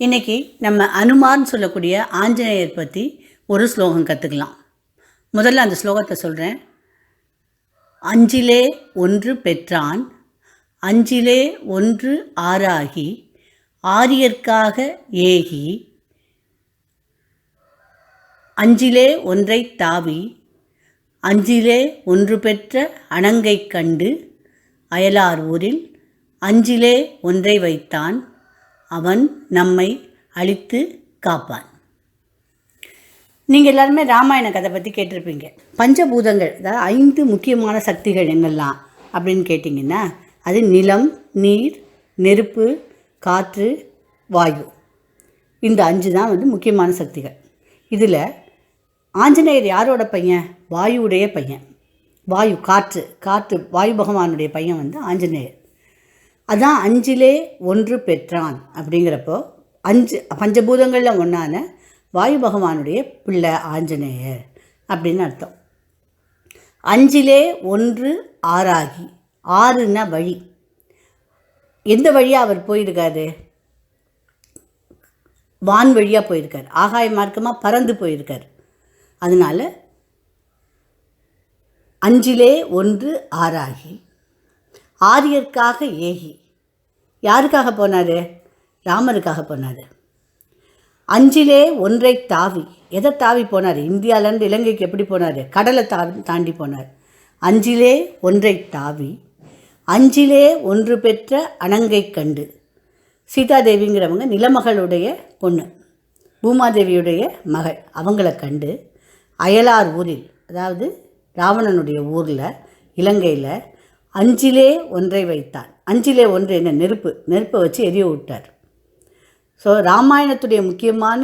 இன்னைக்கு நம்ம அனுமார்னு சொல்லக்கூடிய ஆஞ்சநேயர் பற்றி ஒரு ஸ்லோகம் கற்றுக்கலாம் முதல்ல அந்த ஸ்லோகத்தை சொல்கிறேன் அஞ்சிலே ஒன்று பெற்றான் அஞ்சிலே ஒன்று ஆறாகி ஆரியர்க்காக ஏகி அஞ்சிலே ஒன்றை தாவி அஞ்சிலே ஒன்று பெற்ற அணங்கைக் கண்டு அயலார் ஊரில் அஞ்சிலே ஒன்றை வைத்தான். அவன் நம்மை அழித்து காப்பான். நீங்கள் எல்லாருமே ராமாயண கதை பற்றி கேட்டிருப்பீங்க. பஞ்சபூதங்கள் அதாவது ஐந்து முக்கியமான சக்திகள் என்னெல்லாம் அப்படின்னு கேட்டிங்கன்னா அது நிலம் நீர் நெருப்பு காற்று வாயு. இந்த அஞ்சு தான் வந்து முக்கியமான சக்திகள். இதில் ஆஞ்சநேயர் யாரோட பையன்? வாயுவுடைய பையன். வாயு காற்று. காற்று வாயு பகவானுடைய பையன் வந்து ஆஞ்சநேயர். அதான் அஞ்சிலே ஒன்று பெற்றான் அப்படிங்கிறப்போ அஞ்சு பஞ்சபூதங்களில் ஒன்றான வாயு பகவானுடைய பிள்ளை ஆஞ்சநேயர் அப்படின்னு அர்த்தம். அஞ்சிலே ஒன்று ஆறாகி ஆறுன்னா வழி. எந்த வழியாக அவர் போயிருக்காரு? வான் வழியாக போயிருக்கார். ஆகாய மார்க்கமாக பறந்து போயிருக்கார். அதனால் அஞ்சிலே ஒன்று ஆறாகி ஆரியர்க்காக ஏகி. யாருக்காக போனார்? ராமருக்காக போனார். அஞ்சிலே ஒன்றை தாவி. எதை தாவி போனார்? இந்தியாவிலேருந்து இலங்கைக்கு எப்படி போனார்? கடலை தா தாண்டி போனார். அஞ்சிலே ஒன்றை தாவி அஞ்சிலே ஒன்று பெற்ற அணங்கை கண்டு. சீதாதேவிங்கிறவங்க நிலமகளுடைய பொண்ணு பூமாதேவியுடைய மகள் அவங்கள கண்டு அயலார் ஊரில் அதாவது ராவணனுடைய ஊரில் இலங்கையில் அஞ்சிலே ஒன்றை வைத்தான் அஞ்சிலே ஒன்று என்ன? நெருப்பு. நெருப்பை வச்சு எரிய விட்டார். ஸோ ராமாயணத்துடைய முக்கியமான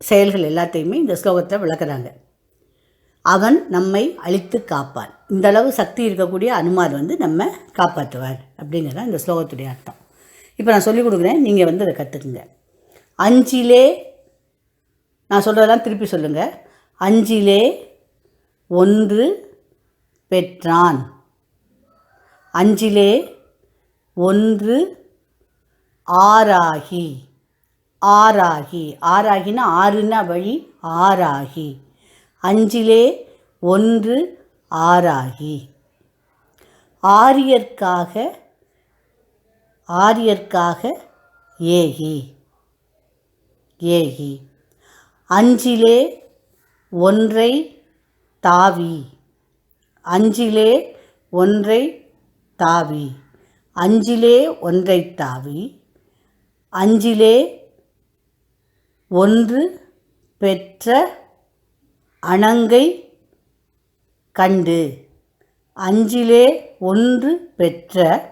செயல்கள் எல்லாத்தையுமே இந்த ஸ்லோகத்தை விளக்குறாங்க. அவன் நம்மை அழித்து காப்பான் இந்த அளவு சக்தி இருக்கக்கூடிய அனுமார் வந்து நம்ம காப்பாற்றுவார் அப்படிங்கிறதான் இந்த ஸ்லோகத்துடைய அர்த்தம். இப்போ நான் சொல்லிக் கொடுக்குறேன். நீங்கள் வந்து அதை கற்றுக்குங்க அஞ்சிலே நான் சொல்கிறதெல்லாம் திருப்பி சொல்லுங்கள் அஞ்சிலே ஒன்று பெற்றான். அஞ்சிலே ஒன்று ஆறாகி ஆறாகி. ஆறாகினா ஆறுனா வழி ஆறாகி. அஞ்சிலே ஒன்று ஆறாகி. ஆரியர்க்காக ஆரியர்க்காக ஏகி ஏகி. அஞ்சிலே ஒன்றை தாவி அஞ்சிலே ஒன்றை தாவி. அஞ்சிலே ஒன்றை தாவி. அஞ்சிலே ஒன்று பெற்ற அணங்கை கண்டு. அஞ்சிலே ஒன்று பெற்ற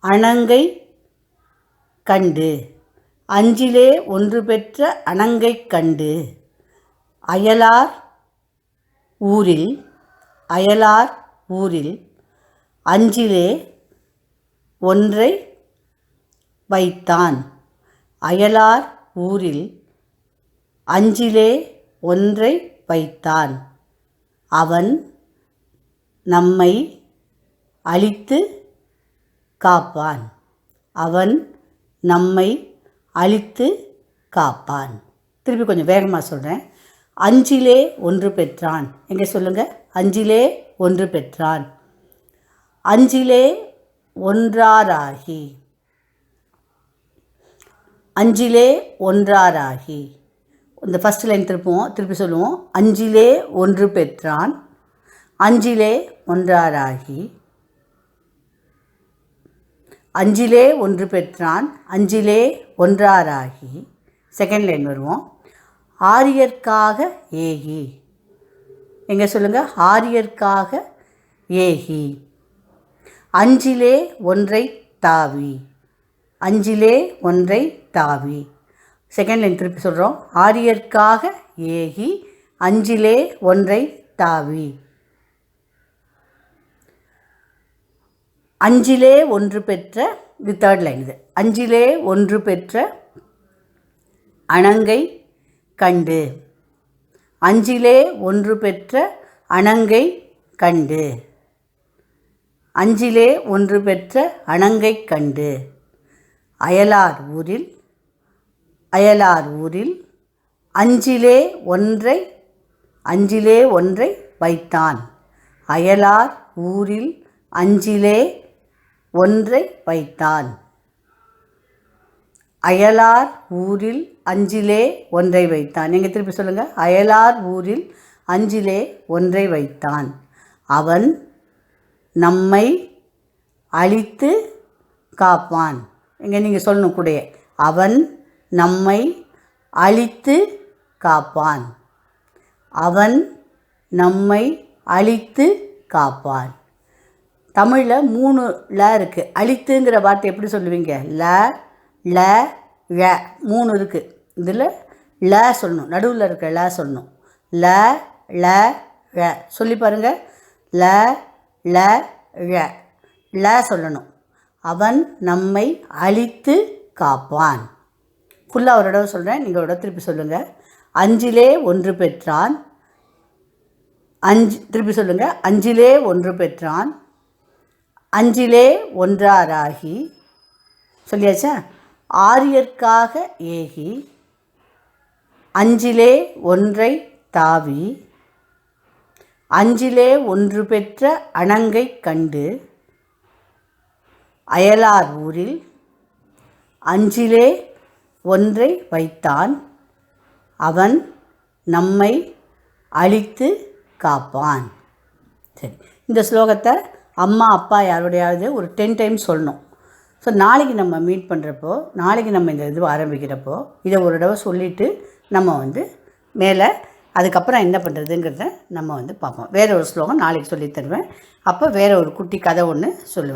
அணங்கை கண்டு. அஞ்சிலே ஒன்று பெற்ற அணங்கை கண்டு. அயலார் ஊரில் அயலார் ஊரில் அஞ்சிலே ஒன்றை வைத்தான். அயலார் ஊரில் அஞ்சிலே ஒன்றை வைத்தான். அவன் நம்மை அழித்து காப்பான். அவன் நம்மை அழித்து காப்பான். திருப்பி கொஞ்சம் வேகமாக சொல்கிறேன் அஞ்சிலே ஒன்று பெற்றான். எங்கே சொல்லுங்கள் அஞ்சிலே ஒன்று பெற்றான். அஞ்சிலே ஒன்றாராகி. அஞ்சிலே ஒன்றாராகி. இந்த ஃபஸ்ட் லைன் திருப்புவோம் திருப்பி சொல்லுவோம். அஞ்சிலே ஒன்று பெற்றான். அஞ்சிலே ஒன்றாராகி. அஞ்சிலே ஒன்று பெற்றான். அஞ்சிலே ஒன்றாராகி. செகண்ட் லைன் வருவோம். ஆரியர்க்காக ஏகி. எங்கே சொல்லுங்கள் ஆரியர்க்காக ஏகி. அஞ்சிலே ஒன்றை தாவி. அஞ்சிலே ஒன்றை தாவி. செகண்ட் லைன் திருப்பி சொல்கிறோம் ஆரியர்க்காக ஏகி அஞ்சிலே ஒன்றை தாவி. அஞ்சிலே ஒன்று பெற்ற இது தேர்ட் லைன் இது. அஞ்சிலே ஒன்று பெற்ற அணங்கை கண்டு. அஞ்சிலே ஒன்று பெற்ற அணங்கை கண்டு. அஞ்சிலே ஒன்று பெற்ற அணங்கைக் கண்டு. அயலார் ஊரில் அயலார் ஊரில் அஞ்சிலே ஒன்றை அஞ்சிலே ஒன்றை வைத்தான். அயலார் ஊரில் அஞ்சிலே ஒன்றை வைத்தான். அயலார் ஊரில் அஞ்சிலே ஒன்றை வைத்தான். நீங்கள் திருப்பி சொல்லுங்கள் அயலார் ஊரில் அஞ்சிலே ஒன்றை வைத்தான். அவன் நம்மை அழித்து காப்பான். இங்கே நீங்கள் சொல்லணும் கூடயே அவன் நம்மை அழித்து காப்பான். அவன் நம்மை அழித்து காப்பான். தமிழில் மூணு ல இருக்குது அழித்துங்கிற வார்த்தை எப்படி சொல்லுவீங்க? ல ல ழ. மூணு இருக்குது இதில் ல சொல்லணும். நடுவில் இருக்க ல சொல்லணும். ல ல ழ. சொல்லி பாருங்கள் ல ல ழ. ல சொல்லணும். அவன் நம்மை அழித்து காப்பான். ஃபுல்லாக ஒரு தடவை சொல்கிறேன் நீங்கள் ஒரு திருப்பி சொல்லுங்கள் அஞ்சிலே ஒன்று பெற்றான். அஞ்சு திருப்பி சொல்லுங்கள் அஞ்சிலே ஒன்று பெற்றான். அஞ்சிலே ஒன்றாராகி சொல்லியாச்சா? ஆரியர்க்காக ஏகி அஞ்சிலே ஒன்றை தாவி அஞ்சிலே ஒன்று பெற்ற அணங்கைக் கண்டு அயலார் ஊரில் அஞ்சிலே ஒன்றை வைத்தான் அவன் நம்மை அழித்து காப்பான். சரி இந்த ஸ்லோகத்தை அம்மா அப்பா யாருடையாவது ஒரு டென் டைம்ஸ் சொல்லணும். ஸோ நாளைக்கு நம்ம மீட் பண்ணுறப்போ நாளைக்கு நம்ம இந்த இது ஆரம்பிக்கிறப்போ இதை ஒரு தடவை சொல்லிவிட்டு நம்ம வந்து மேலே அதுக்கப்புறம் என்ன பண்ணுறதுங்கிறத நம்ம வந்து பார்ப்போம். வேற ஒரு ஸ்லோகம் நாளைக்கு சொல்லித் தருவேன். அப்போ வேற ஒரு குட்டி கதை ஒன்று சொல்லுவேன்.